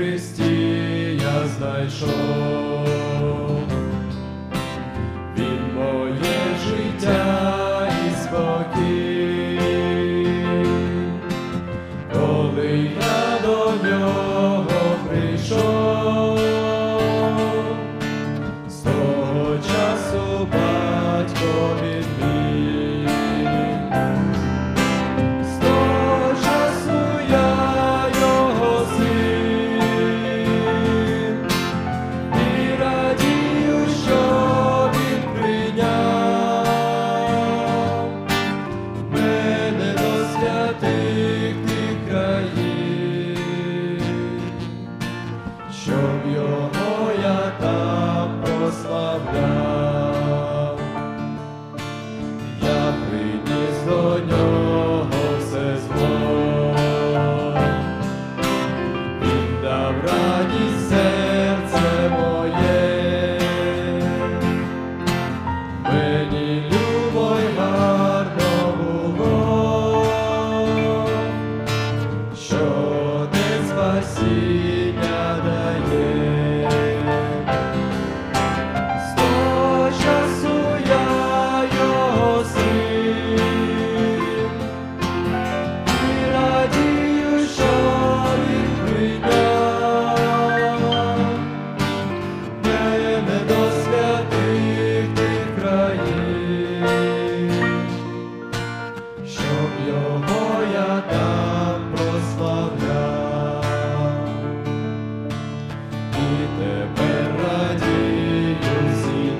Христі я знайшов. дав Його я так прославляв і тепер радію всі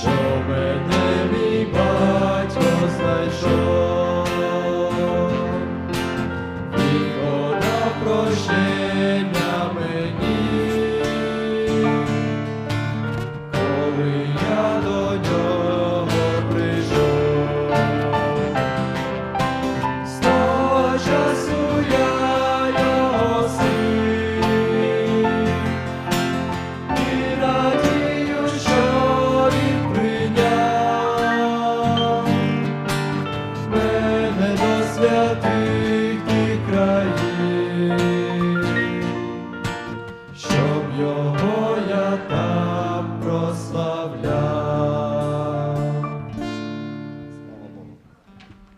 що мене батько знайшов, і прощення.